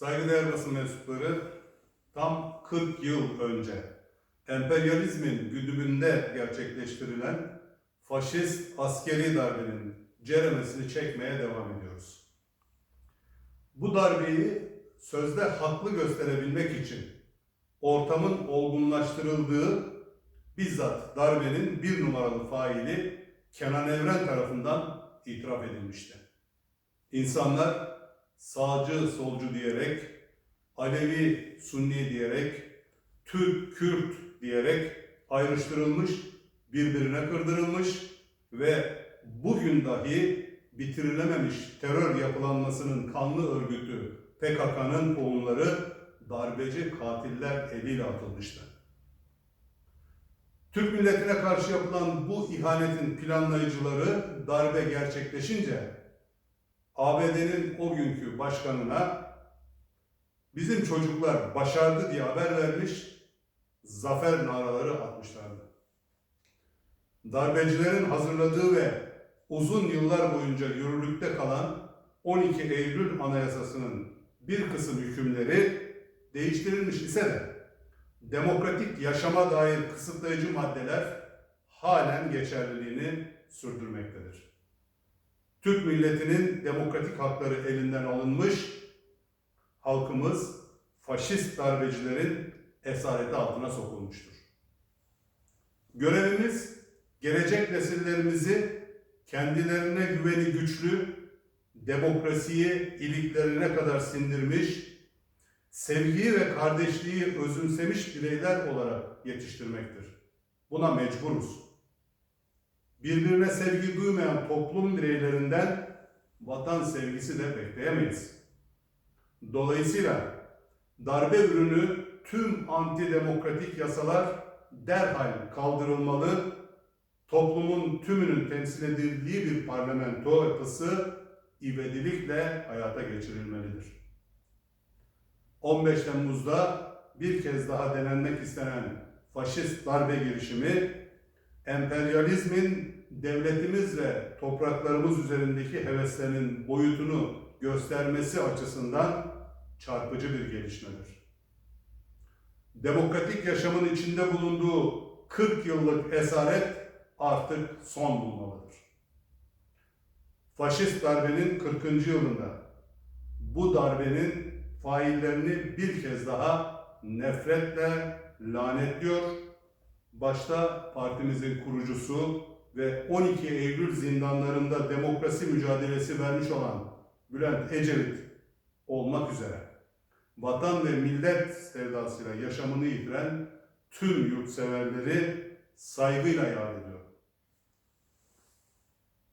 Saygıdeğer basın mensupları, tam 40 yıl önce emperyalizmin güdümünde gerçekleştirilen faşist askeri darbenin ceremesini çekmeye devam ediyoruz. Bu darbeyi sözde haklı gösterebilmek için ortamın olgunlaştırıldığı bizzat darbenin bir numaralı faili Kenan Evren tarafından itiraf edilmişti. İnsanlar sağcı solcu diyerek, Alevi Sunni diyerek, Türk Kürt diyerek ayrıştırılmış, birbirine kırdırılmış ve bugün dahi bitirilememiş terör yapılanmasının kanlı örgütü PKK'nın tohumları darbeci katiller eliyle atılmıştı. Türk milletine karşı yapılan bu ihanetin planlayıcıları darbe gerçekleşince ABD'nin o günkü başkanına bizim çocuklar başardı diye haber vermiş, zafer naraları atmışlardı. Darbecilerin hazırladığı ve uzun yıllar boyunca yürürlükte kalan 12 Eylül Anayasası'nın bir kısım hükümleri değiştirilmiş ise de demokratik yaşama dair kısıtlayıcı maddeler halen geçerliliğini sürdürmektedir. Türk milletinin demokratik hakları elinden alınmış, halkımız faşist darbecilerin esareti altına sokulmuştur. Görevimiz gelecek nesillerimizi kendilerine güveni güçlü, demokrasiyi iliklerine kadar sindirmiş, sevgiyi ve kardeşliği özümsemiş bireyler olarak yetiştirmektir. Buna mecburuz. Birbirine sevgi duymayan toplum bireylerinden vatan sevgisi de bekleyemeyiz. Dolayısıyla darbe ürünü tüm antidemokratik yasalar derhal kaldırılmalı, toplumun tümünün temsil edildiği bir parlamento yapısı ivedilikle hayata geçirilmelidir. 15 Temmuz'da bir kez daha denenmek istenen faşist darbe girişimi, emperyalizmin devletimiz ve topraklarımız üzerindeki heveslerinin boyutunu göstermesi açısından çarpıcı bir gelişmedir. Demokratik yaşamın içinde bulunduğu 40 yıllık esaret artık son bulmalıdır. Faşist darbenin 40. yılında bu darbenin faillerini bir kez daha nefretle lanetliyor. Başta partimizin kurucusu ve 12 Eylül zindanlarında demokrasi mücadelesi vermiş olan Bülent Ecevit olmak üzere vatan ve millet sevdasıyla yaşamını yitiren tüm yurtseverleri saygıyla yad ediyor.